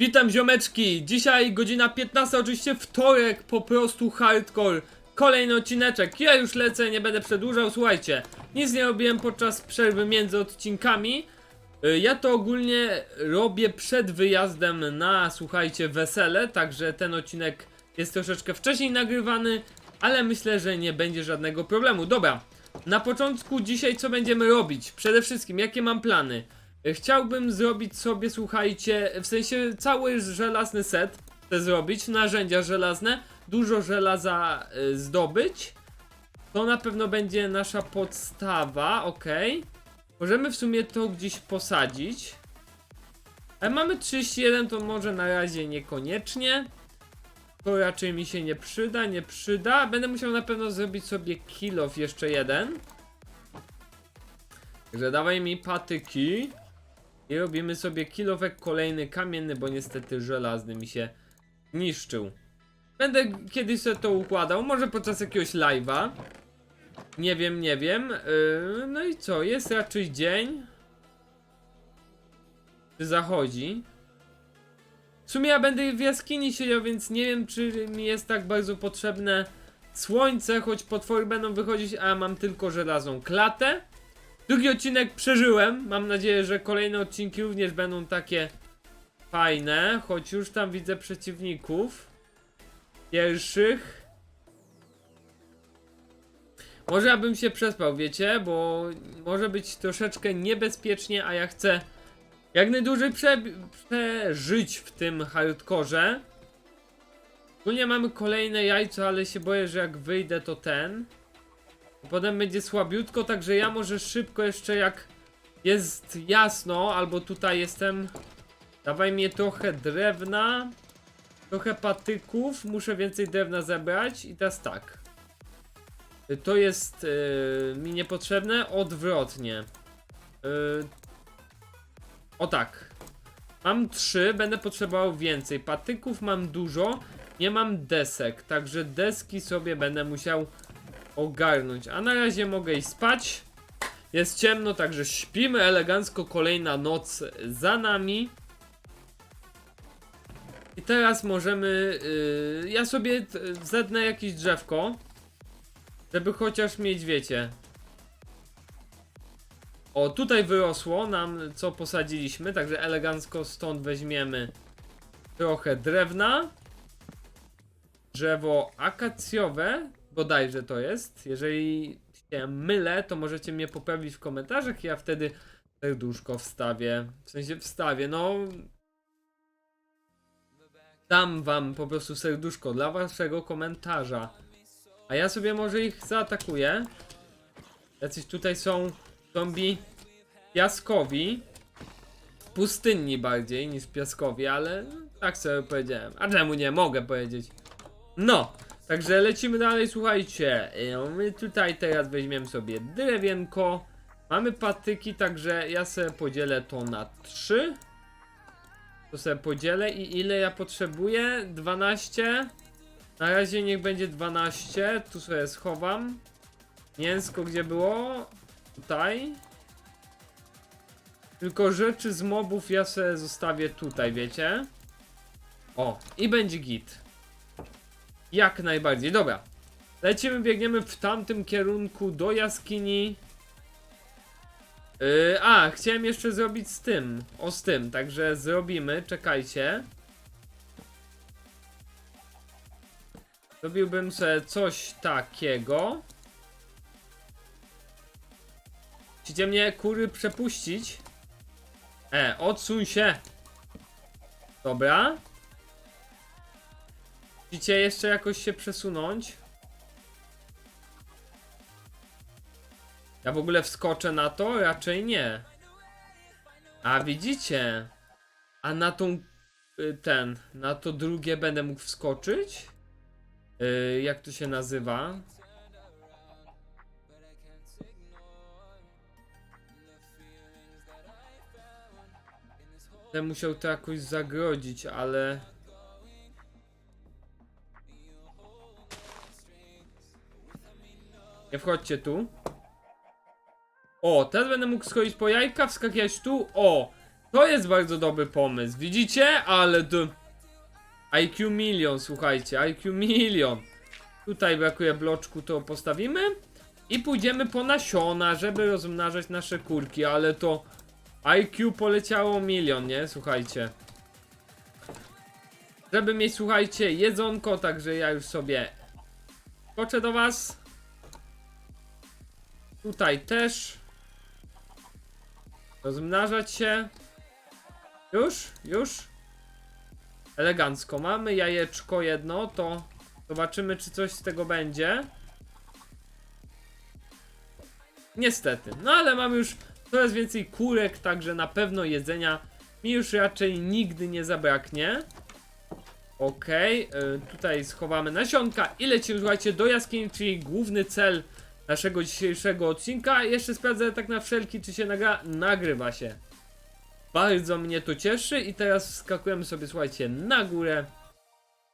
Witam ziomeczki, dzisiaj godzina 15, oczywiście wtorek, po prostu hardcore Kolejny odcineczek, ja już lecę, nie będę przedłużał, słuchajcie Nic nie robiłem podczas przerwy między odcinkami Y, Ja to ogólnie robię przed wyjazdem na, słuchajcie, wesele Także ten odcinek jest troszeczkę wcześniej nagrywany Ale myślę, że nie będzie żadnego problemu Dobra, na początku dzisiaj co będziemy robić? Przede wszystkim, jakie mam plany? Y, Chciałbym zrobić sobie, słuchajcie, w sensie cały żelazny set chcę zrobić, narzędzia żelazne, dużo żelaza y, zdobyć. To na pewno będzie nasza podstawa, ok. Możemy w sumie to gdzieś posadzić. Ale mamy 31, to może na razie niekoniecznie. To raczej mi się nie przyda, nie przyda. Będę musiał na pewno zrobić sobie kill off jeszcze jeden. Także dawaj mi patyki. I robimy sobie kilowek kolejny kamienny, bo niestety żelazny mi się niszczył. Będę kiedyś sobie to układał, może podczas jakiegoś live'a. Nie wiem, nie wiem. Yy, no i co, jest raczej dzień. Czy zachodzi? W sumie ja będę w jaskini siedział, więc nie wiem, czy mi jest tak bardzo potrzebne słońce, choć potwory będą wychodzić, a mam tylko żelazną klatę. Drugi odcinek przeżyłem. Mam nadzieję, że kolejne odcinki również będą takie fajne, choć już tam widzę przeciwników. Pierwszych. Może abym się przespał, wiecie, bo może być troszeczkę niebezpiecznie, a ja chcę jak najdłużej prze przeżyć w tym hardkorze. Ogólnie mamy kolejne jajco, ale się boję, że jak wyjdę to ten. Potem będzie słabiutko, także ja może szybko jeszcze jak jest jasno, albo tutaj jestem. Dawaj mi trochę drewna, trochę patyków, muszę więcej drewna zebrać i teraz tak. To jest yy, mi niepotrzebne, odwrotnie. Yy, o tak. Mam trzy, będę potrzebował więcej. Patyków mam dużo, nie mam desek, także deski sobie będę musiał ogarnąć. A na razie mogę iść spać. Jest ciemno, także śpimy elegancko. Kolejna noc za nami. I teraz możemy. Yy, ja sobie zetnę jakieś drzewko. Żeby chociaż mieć, wiecie. O, tutaj wyrosło nam, co posadziliśmy. Także elegancko stąd weźmiemy trochę drewna. Drzewo akacjowe, bodajże to jest. Jeżeli się mylę, to możecie mnie poprawić w komentarzach. Ja wtedy serduszko wstawię. W sensie wstawię, no. Dam wam po prostu serduszko dla waszego komentarza. A ja sobie może ich zaatakuję. Jacyś tutaj są zombie piaskowi. Pustynni bardziej niż piaskowi, ale tak sobie powiedziałem. A czemu nie? Mogę powiedzieć. No, także lecimy dalej, słuchajcie. Yy, My tutaj teraz weźmiemy sobie drewienko. Mamy patyki, także ja sobie podzielę to na 3. To sobie podzielę i ile ja potrzebuję? 12. Na razie niech będzie 12. Tu sobie schowam. Mięsko gdzie było? Tutaj. Tylko rzeczy z mobów ja sobie zostawię tutaj, wiecie? O, i będzie git. Jak najbardziej, dobra. Lecimy, biegniemy w tamtym kierunku do jaskini. Yy, a, chciałem jeszcze zrobić z tym. O, z tym, także zrobimy, czekajcie. Zrobiłbym sobie coś takiego. Chcecie mnie kury przepuścić? E, odsuń się! Dobra. Chcecie jeszcze jakoś się przesunąć? Ja w ogóle wskoczę na to? Raczej nie. A widzicie? A na tą y, ten, na to drugie będę mógł wskoczyć? Y, jak to się nazywa? Będę musiał to jakoś zagrodzić, ale... Nie wchodźcie tu. O, teraz będę mógł schodzić po jajka, wskakiwać tu. O! To jest bardzo dobry pomysł, widzicie? Ale to... IQ milion, słuchajcie, IQ milion. Tutaj brakuje bloczku, to postawimy. I pójdziemy po nasiona, żeby rozmnażać nasze kurki, ale to... IQ poleciało milion, nie? Słuchajcie. Żeby mieć, słuchajcie, jedzonko, także ja już sobie skoczę do was. Tutaj też. Rozmnażać się. Już? Już? Elegancko. Mamy jajeczko jedno, to zobaczymy, czy coś z tego będzie. Niestety. No ale mamy już coraz więcej kurek, także na pewno jedzenia mi już raczej nigdy nie zabraknie. Okej, y, tutaj schowamy nasionka i lecimy, słuchajcie, do jaskini, czyli główny cel naszego dzisiejszego odcinka. Jeszcze sprawdzę tak na wszelki, czy się nagra. Nagrywa się. Bardzo mnie to cieszy i teraz wskakujemy sobie, słuchajcie, na górę.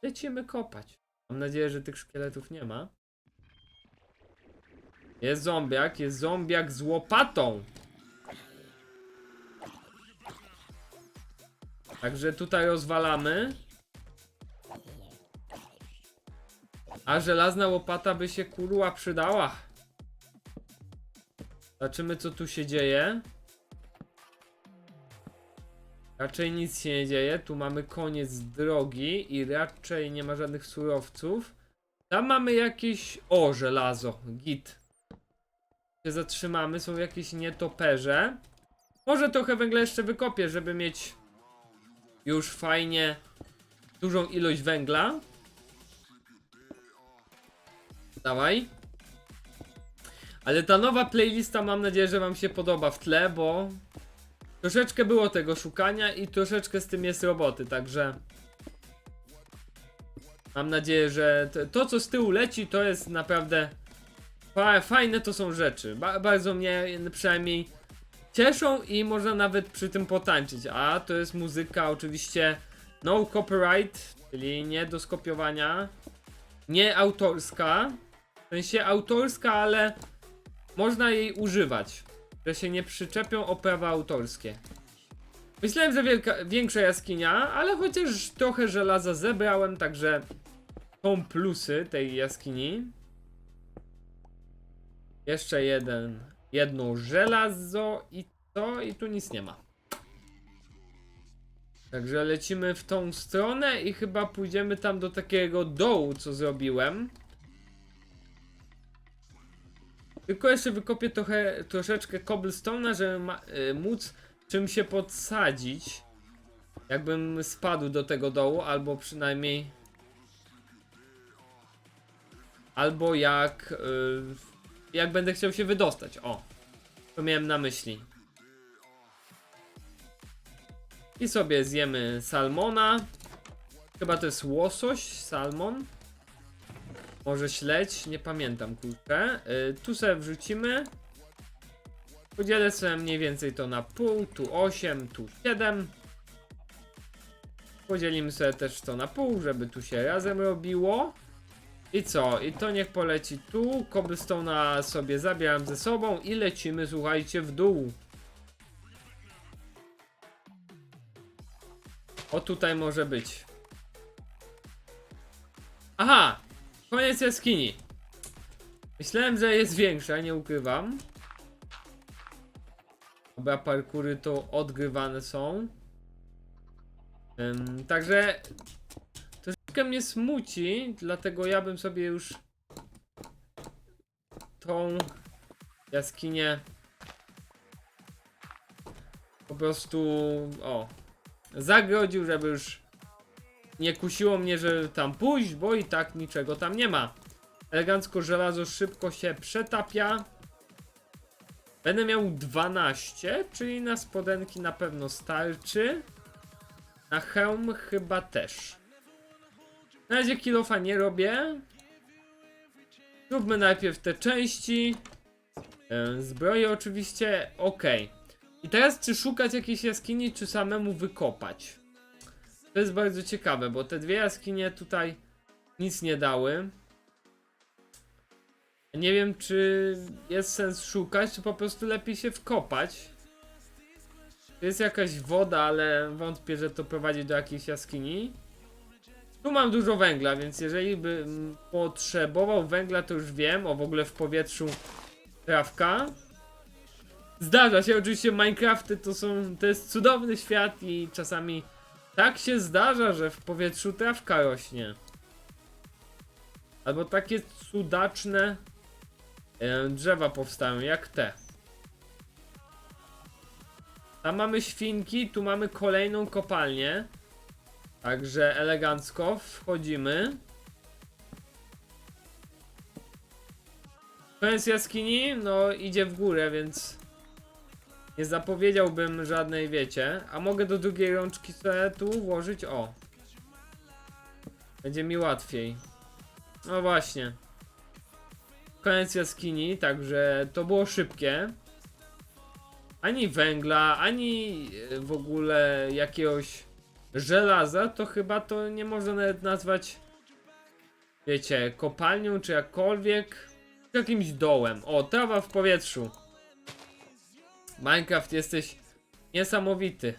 Lecimy kopać. Mam nadzieję, że tych szkieletów nie ma. Jest zombiak, jest zombiak z łopatą. Także tutaj rozwalamy. A żelazna łopata by się kurła przydała. Zobaczymy co tu się dzieje. Raczej nic się nie dzieje. Tu mamy koniec drogi i raczej nie ma żadnych surowców. Tam mamy jakieś... O, żelazo. Git. Się zatrzymamy. Są jakieś nietoperze. Może trochę węgla jeszcze wykopię, żeby mieć już fajnie dużą ilość węgla. Dawaj. Ale ta nowa playlista mam nadzieję, że wam się podoba w tle, bo troszeczkę było tego szukania i troszeczkę z tym jest roboty, także mam nadzieję, że to, co z tyłu leci to jest naprawdę fa fajne to są rzeczy. Ba bardzo mnie przynajmniej cieszą i można nawet przy tym potańczyć. A to jest muzyka oczywiście no copyright, czyli nie do skopiowania, nie autorska. W sensie autorska, ale można jej używać. Że się nie przyczepią o prawa autorskie. Myślałem, że wielka, większa jaskinia, ale chociaż trochę żelaza zebrałem, także są plusy tej jaskini. Jeszcze jeden, jedno żelazo i co? I tu nic nie ma. Także lecimy w tą stronę i chyba pójdziemy tam do takiego dołu, co zrobiłem. Tylko jeszcze wykopię trochę, troszeczkę cobblestone'a, żeby ma, y, móc czym się podsadzić. Jakbym spadł do tego dołu, albo przynajmniej... Albo jak... Y, jak będę chciał się wydostać, o. To miałem na myśli. I sobie zjemy salmona. Chyba to jest łosoś, salmon. Może śledź, nie pamiętam kurczę. Y, tu sobie wrzucimy. Podzielę sobie mniej więcej to na pół. Tu 8, tu 7. Podzielimy sobie też to na pół, żeby tu się razem robiło. I co? I to niech poleci tu. Cobblestone'a sobie zabieram ze sobą i lecimy, słuchajcie, w dół. O tutaj może być. Aha! Koniec jaskini. Myślałem, że jest większa, nie ukrywam. Dobra, parkury to odgrywane są. Ym, także troszeczkę mnie smuci, dlatego ja bym sobie już tą jaskinię po prostu o zagrodził, żeby już nie kusiło mnie, żeby tam pójść, bo i tak niczego tam nie ma. Elegancko żelazo szybko się przetapia. Będę miał 12, czyli na spodenki na pewno starczy. Na hełm chyba też. Na razie kilofa nie robię. Zróbmy najpierw te części. E, Zbroje oczywiście, ok. I teraz czy szukać jakiejś jaskini, czy samemu wykopać? To jest bardzo ciekawe, bo te dwie jaskinie tutaj nic nie dały. Nie wiem, czy jest sens szukać, czy po prostu lepiej się wkopać. Jest jakaś woda, ale wątpię, że to prowadzi do jakiejś jaskini. Tu mam dużo węgla, więc jeżeli bym potrzebował węgla, to już wiem. O, w ogóle w powietrzu trawka. Zdarza się, oczywiście Minecrafty to są, to jest cudowny świat i czasami tak się zdarza, że w powietrzu trawka rośnie. Albo takie cudaczne e, drzewa powstają, jak te. Tam mamy świnki, tu mamy kolejną kopalnię. Także elegancko wchodzimy. Koniec jaskini, no idzie w górę, więc nie zapowiedziałbym żadnej, wiecie. A mogę do drugiej rączki sobie tu włożyć, o. Będzie mi łatwiej. No właśnie. Koniec jaskini, także to było szybkie. Ani węgla, ani e, w ogóle jakiegoś żelaza, to chyba to nie można nawet nazwać, wiecie, kopalnią czy jakkolwiek. Jakimś dołem. O, trawa w powietrzu. Minecraft, jesteś niesamowity.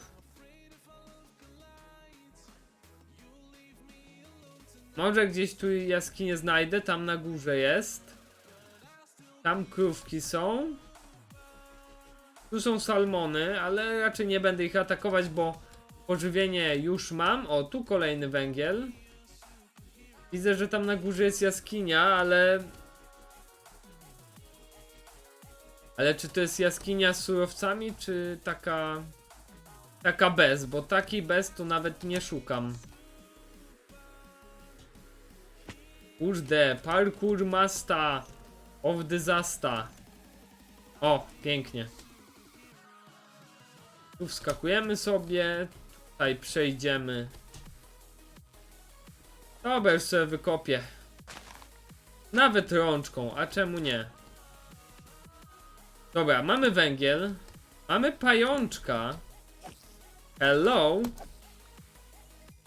Może gdzieś tu jaskinię znajdę, tam na górze jest. Tam krówki są. Tu są salmony, ale raczej nie będę ich atakować, bo pożywienie już mam. O, tu kolejny węgiel. Widzę, że tam na górze jest jaskinia, ale... Ale czy to jest jaskinia z surowcami, czy taka... Taka bez, bo taki bez to nawet nie szukam. Kurde, parkour masta of disaster. O, pięknie. Tu wskakujemy sobie, tutaj przejdziemy. Dobra, już sobie wykopię. Nawet rączką, a czemu nie? Dobra, mamy węgiel. Mamy pajączka. Hello.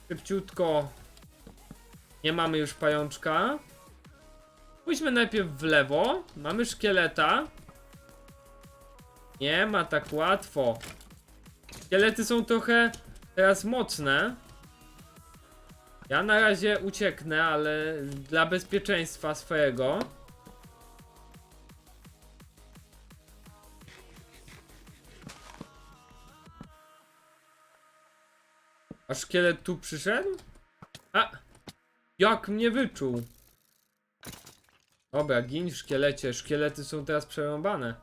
Szybciutko. Nie mamy już pajączka. Pójdźmy najpierw w lewo. Mamy szkieleta. Nie ma tak łatwo. Szkielety są trochę teraz mocne. Ja na razie ucieknę, ale dla bezpieczeństwa swojego. A szkielet tu przyszedł? A! Jak mnie wyczuł? Dobra, gin szkielecie. Szkielety są teraz przerąbane.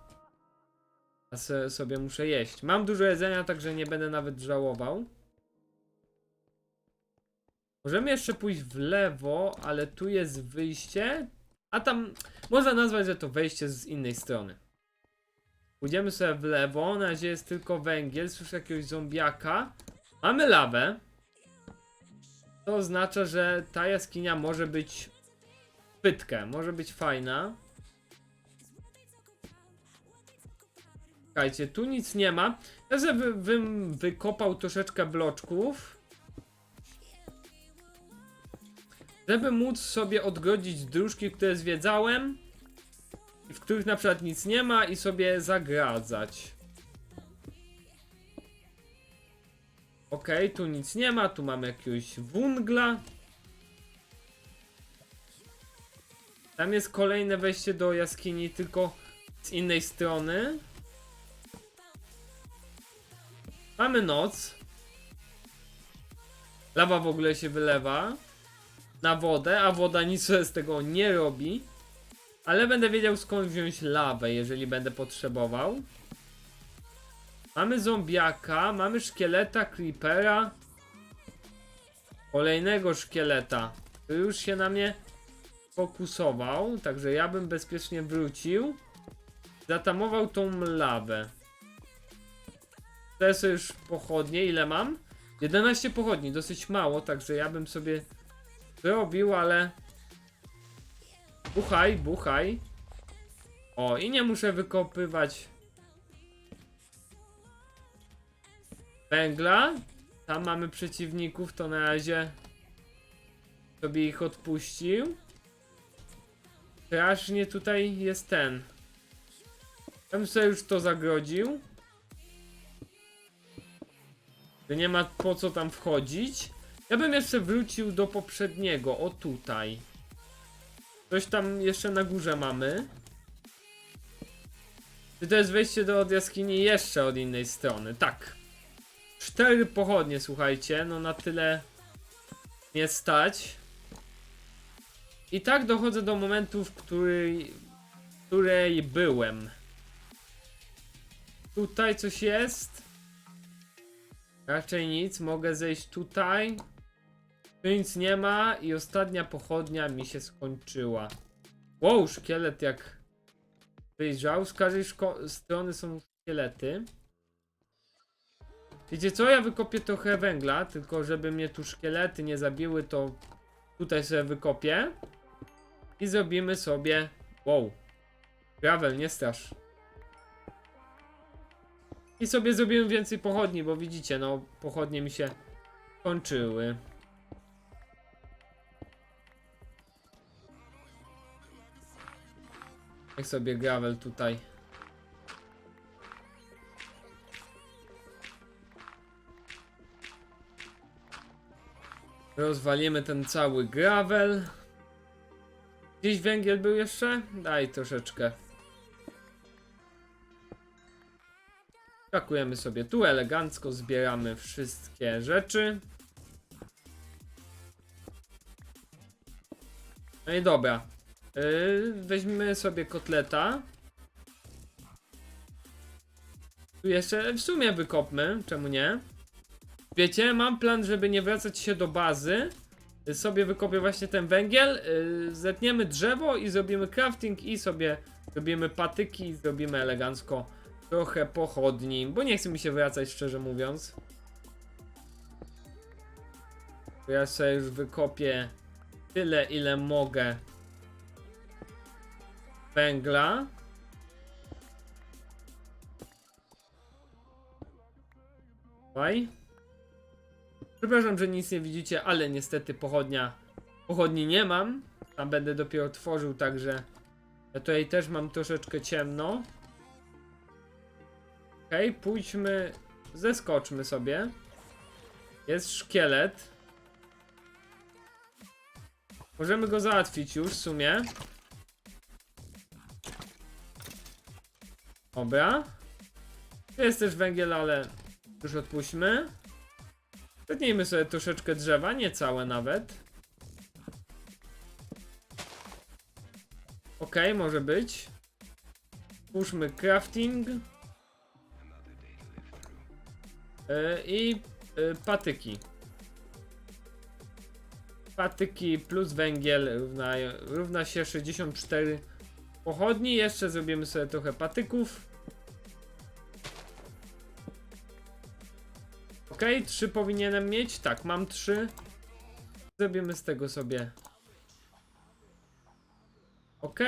A se, sobie muszę jeść. Mam dużo jedzenia, także nie będę nawet żałował. Możemy jeszcze pójść w lewo, ale tu jest wyjście. A tam można nazwać, że to wejście z innej strony. Pójdziemy sobie w lewo. Na razie jest tylko węgiel. Słyszę jakiegoś zombiaka. Mamy lawę. To oznacza, że ta jaskinia może być pytka, może być fajna. Słuchajcie, tu nic nie ma. Ja bym wykopał troszeczkę bloczków. Żeby móc sobie odgrodzić dróżki, które zwiedzałem. W których na przykład nic nie ma i sobie zagradzać. Okej, tu nic nie ma, tu mamy jakiegoś wungla. Tam jest kolejne wejście do jaskini, tylko z innej strony. Mamy noc. Lawa w ogóle się wylewa na wodę, a woda nic z tego nie robi. Ale będę wiedział skąd wziąć lawę, jeżeli będę potrzebował. Mamy zombiaka, mamy szkieleta, creepera. Kolejnego szkieleta, który już się na mnie fokusował, także ja bym bezpiecznie wrócił. Zatamował tą lawę. Teraz już pochodnie, ile mam? 11 pochodni, dosyć mało, także ja bym sobie zrobił, ale... Buchaj, buchaj. O, i nie muszę wykopywać węgla. Tam mamy przeciwników, to na razie sobie ich odpuścił. Strasznie tutaj jest ten. Ja bym sobie już to zagrodził. Nie ma po co tam wchodzić. Ja bym jeszcze wrócił do poprzedniego, o tutaj. Coś tam jeszcze na górze mamy. Czy to jest wejście do od jaskini jeszcze od innej strony? Tak. Cztery pochodnie, słuchajcie, no na tyle nie stać. I tak dochodzę do momentu, w której, w której byłem. Tutaj coś jest. Raczej nic, mogę zejść tutaj. Tu nic nie ma i ostatnia pochodnia mi się skończyła. Wow, szkielet jak wyjrzał. Z każdej strony są szkielety. Wiecie co? Ja wykopię trochę węgla, tylko żeby mnie tu szkielety nie zabiły, to tutaj sobie wykopię. I zrobimy sobie... Wow. Gravel, nie strasz. I sobie zrobimy więcej pochodni, bo widzicie, no pochodnie mi się kończyły. Niech sobie gravel tutaj. Rozwalimy ten cały gravel. Gdzieś węgiel był jeszcze? Daj troszeczkę. Pakujemy sobie tu elegancko, zbieramy wszystkie rzeczy. No i dobra. Yy, weźmy sobie kotleta. Tu jeszcze w sumie wykopmy, czemu nie? Wiecie, mam plan, żeby nie wracać się do bazy. Yy, Sobie wykopię właśnie ten węgiel, yy, zetniemy drzewo i zrobimy crafting i sobie zrobimy patyki zrobimy elegancko trochę pochodni, bo nie chce mi się wracać szczerze mówiąc. Ja sobie już wykopię tyle ile mogę węgla. Dawaj. Przepraszam, że nic nie widzicie, ale niestety pochodnia pochodni nie mam. Tam będę dopiero tworzył, także ja tutaj też mam troszeczkę ciemno. Okej, okay, pójdźmy, zeskoczmy sobie. Jest szkielet. Możemy go załatwić już w sumie. Dobra. Tu jest też węgiel, ale już odpuśćmy. Zetnijmy sobie troszeczkę drzewa, nie całe nawet. Okay, może być. Puszmy crafting. Yy, I yy, patyki. Patyki plus węgiel równa, równa się 64 pochodni. Jeszcze zrobimy sobie trochę patyków. Ok, trzy powinienem mieć. Tak, mam trzy. Zrobimy z tego sobie. Ok.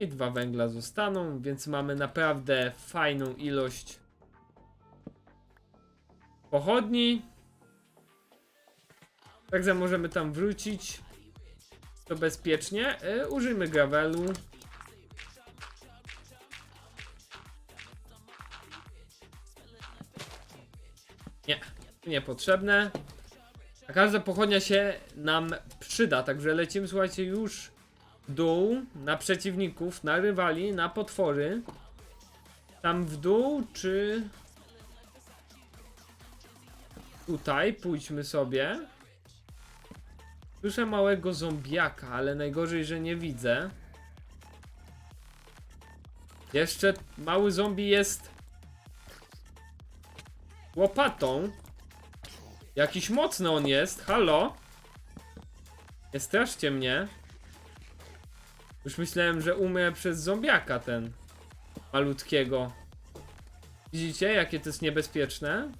I dwa węgla zostaną, więc mamy naprawdę fajną ilość pochodni. Także możemy tam wrócić. To bezpiecznie. E, użyjmy gravelu. Niepotrzebne. A każda pochodnia się nam przyda, także lecimy, słuchajcie, już w dół, na przeciwników, na rywali, na potwory. Tam w dół, czy... Tutaj, pójdźmy sobie. Słyszę małego zombiaka, ale najgorzej, że nie widzę. Jeszcze mały zombie jest łopatą. Jakiś mocny on jest, halo? Nie straszcie mnie. Już myślałem, że umrę przez zombiaka ten malutkiego. Widzicie, jakie to jest niebezpieczne?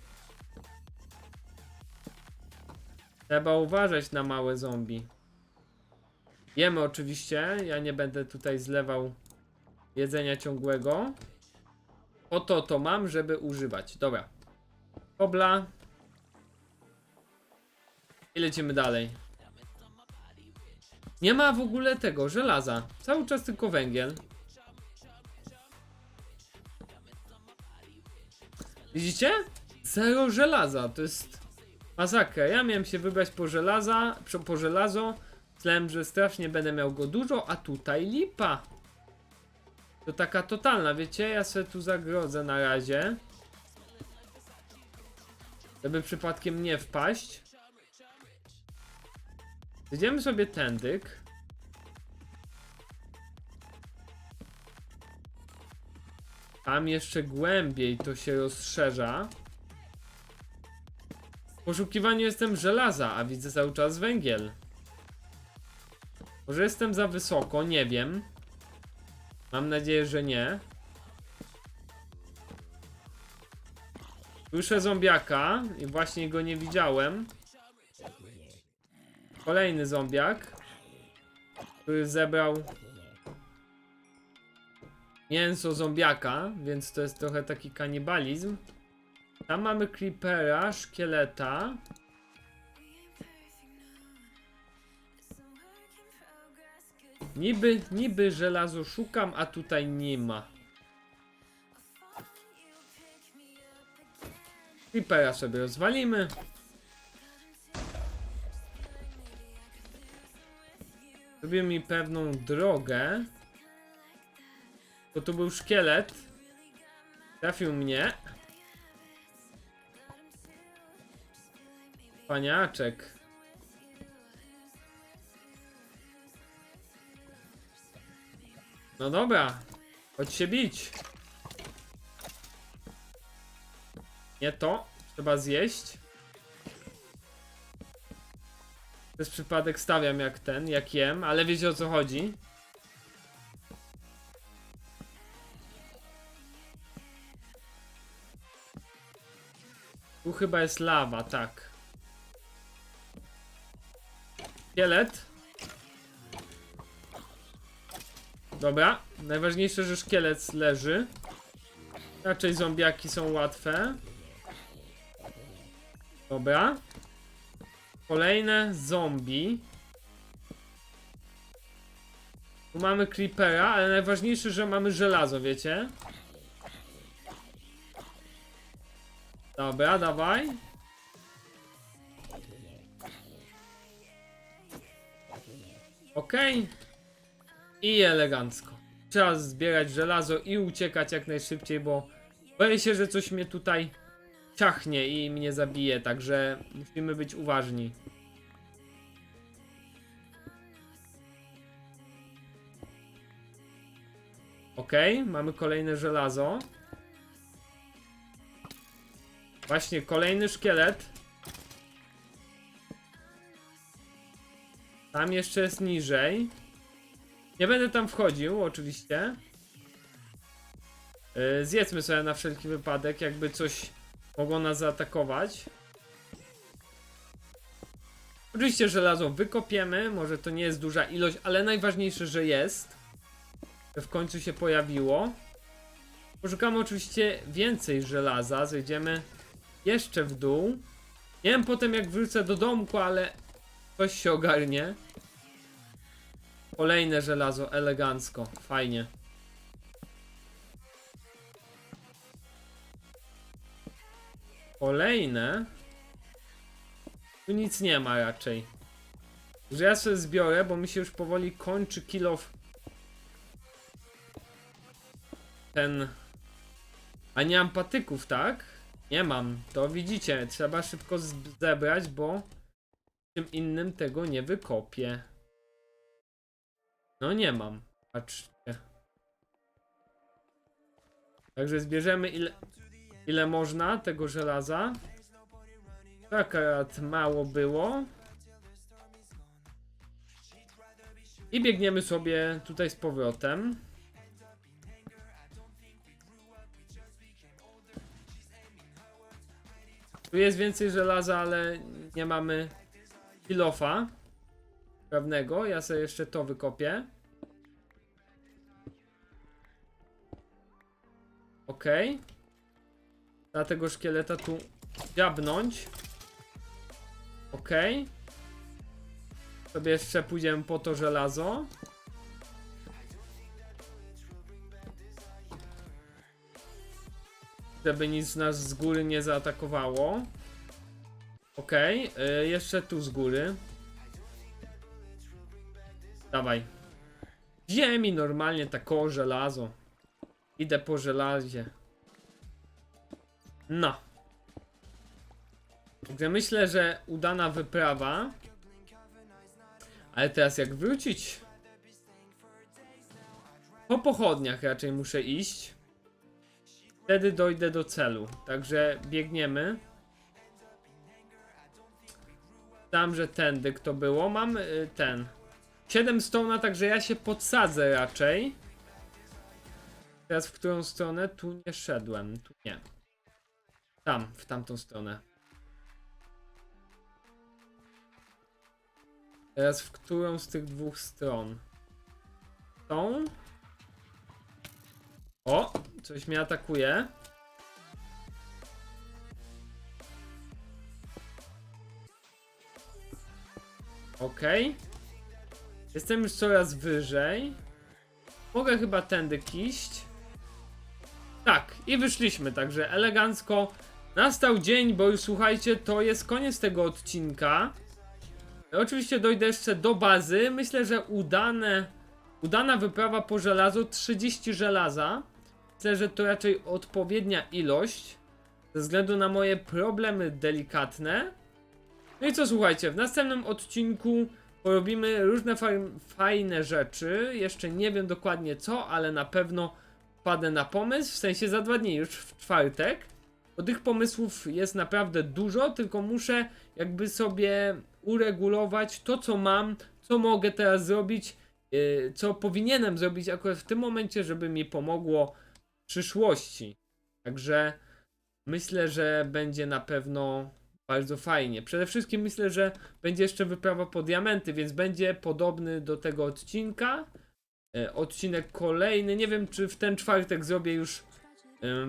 Trzeba uważać na małe zombie. Jemy oczywiście, ja nie będę tutaj zlewał jedzenia ciągłego. Oto to mam, żeby używać. Dobra. Kobla. I lecimy dalej. Nie ma w ogóle tego, żelaza. Cały czas tylko węgiel. Widzicie? Zero żelaza, to jest masakra. Ja miałem się wybrać po żelaza, po- żelazo. Myślałem, że strasznie będę miał go dużo, a tutaj lipa. To taka totalna, wiecie? Ja sobie tu zagrodzę na razie. Żeby przypadkiem nie wpaść. Idziemy sobie tędyk. Tam jeszcze głębiej to się rozszerza. W poszukiwaniu jestem żelaza, a widzę cały czas węgiel. Może jestem za wysoko, nie wiem. Mam nadzieję, że nie. Słyszę zombiaka i właśnie go nie widziałem. Kolejny zombiak, który zebrał mięso zombiaka, więc to jest trochę taki kanibalizm. Tam mamy creepera, szkieleta. Niby, niby żelazo szukam, a tutaj nie ma. Creepera sobie rozwalimy. Zrobię mi pewną drogę. Bo tu był szkielet. Trafił mnie. Paniaczek. No dobra. Chodź się bić. Nie to. Trzeba zjeść. Przez przypadek stawiam jak ten, jak jem, ale wiecie o co chodzi. Tu chyba jest lawa, tak. Szkielet. Dobra, najważniejsze, że szkielet leży. Raczej zombiaki są łatwe. Dobra. Kolejne zombie. Tu mamy creepera, ale najważniejsze, że mamy żelazo, wiecie? Dobra, dawaj. Okej. I elegancko. Trzeba zbierać żelazo i uciekać jak najszybciej, bo boję się, że coś mnie tutaj ciachnie i mnie zabije, także musimy być uważni. Okej, mamy kolejne żelazo. Właśnie, kolejny szkielet. Tam jeszcze jest niżej. Nie będę tam wchodził, oczywiście. Yy, zjedzmy sobie na wszelki wypadek, jakby coś mogło nas zaatakować. Oczywiście żelazo wykopiemy, może to nie jest duża ilość, ale najważniejsze, że jest. Że w końcu się pojawiło. Poszukamy oczywiście więcej żelaza, zejdziemy jeszcze w dół. Nie wiem potem jak wrócę do domku, ale coś się ogarnie. Kolejne żelazo, elegancko, fajnie. Kolejne. Tu nic nie ma raczej. Że ja sobie zbiorę, bo mi się już powoli kończy kilof. Ten. A nie mam patyków, tak? Nie mam. To widzicie, trzeba szybko zebrać, bo tym innym tego nie wykopię. No nie mam. Patrzcie. Także zbierzemy ile, ile można tego żelaza. Tak mało było. I biegniemy sobie tutaj z powrotem. Tu jest więcej żelaza, ale nie mamy kilofa prawnego. Ja sobie jeszcze to wykopię. Ok. Dlatego szkieleta tu dziabnąć. Ok. Sobie jeszcze pójdziemy po to żelazo. żeby nic nas z góry nie zaatakowało. Y, jeszcze tu z góry. Dawaj. Ziemi normalnie takowo żelazo. Idę po żelazie. No. Także myślę, że udana wyprawa. Ale teraz jak wrócić? Po pochodniach raczej muszę iść. Wtedy dojdę do celu. Także biegniemy. Tam, że tędy kto było. Mam y, ten. 7 stona, także ja się podsadzę raczej. Teraz w którą stronę? Tu nie szedłem. Tu nie. Tam, w tamtą stronę. Teraz w którą z tych dwóch stron? Tą? O! Coś mnie atakuje. Okej. Jestem już coraz wyżej. Mogę chyba tędy kiść. Tak, i wyszliśmy, także elegancko. Nastał dzień, bo już słuchajcie, to jest koniec tego odcinka. Oczywiście dojdę jeszcze do bazy. Myślę, że udane, udana wyprawa po żelazo 30 żelaza. Myślę, że to raczej odpowiednia ilość. Ze względu na moje problemy delikatne. No i co słuchajcie, w następnym odcinku porobimy różne faj- fajne rzeczy. Jeszcze nie wiem dokładnie co, ale na pewno wpadę na pomysł. W sensie za dwa dni, już w czwartek. Bo tych pomysłów jest naprawdę dużo, tylko muszę jakby sobie uregulować to, co mam, co mogę teraz zrobić, yy, co powinienem zrobić akurat w tym momencie, żeby mi pomogło w przyszłości. Także myślę, że będzie na pewno bardzo fajnie. Przede wszystkim myślę, że będzie jeszcze wyprawa po diamenty, więc będzie podobny do tego odcinka. E, odcinek kolejny. Nie wiem, czy w ten czwartek zrobię już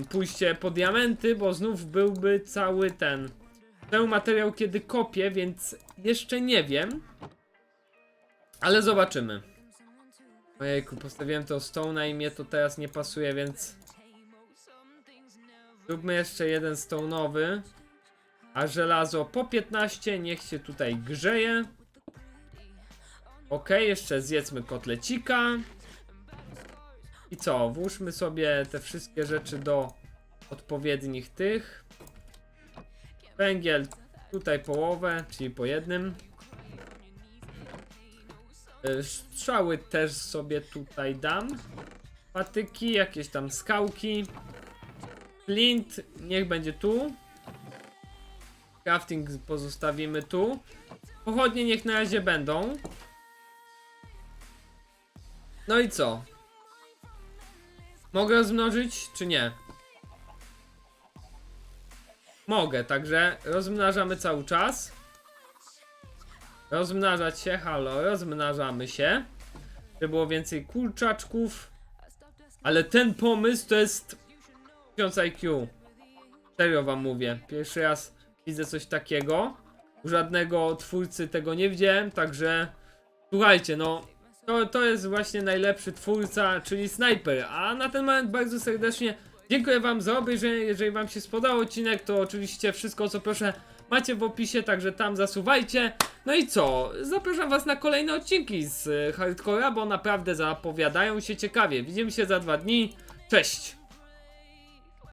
pójście po diamenty, bo znów byłby cały ten. Cały materiał, kiedy kopię, więc jeszcze nie wiem. Ale zobaczymy. Ojejku, postawiłem to stone'a i mnie to teraz nie pasuje, więc. Zróbmy jeszcze jeden stone'owy. A żelazo po 15, niech się tutaj grzeje. Ok, jeszcze zjedzmy kotlecika. I co? Włóżmy sobie te wszystkie rzeczy do odpowiednich tych. Węgiel tutaj połowę, czyli po jednym. Y, Strzały też sobie tutaj dam. Patyki, jakieś tam skałki. Flint, niech będzie tu. Crafting pozostawimy tu. Pochodnie niech na razie będą. No i co? Mogę rozmnożyć, czy nie? Mogę, także rozmnażamy cały czas. Rozmnażać się, halo, rozmnażamy się. Żeby było więcej kurczaczków. Ale ten pomysł to jest 1000 IQ. Serio wam mówię. Pierwszy raz widzę coś takiego. Żadnego twórcy tego nie widziałem, także słuchajcie, no to, to jest właśnie najlepszy twórca, czyli Sniper. A na ten moment bardzo serdecznie dziękuję wam za obejrzenie. Jeżeli wam się spodobał odcinek, to oczywiście wszystko co proszę macie w opisie, także tam zasuwajcie. No i co? Zapraszam was na kolejne odcinki z y, Hardcora, bo naprawdę zapowiadają się ciekawie. Widzimy się za dwa dni. Cześć!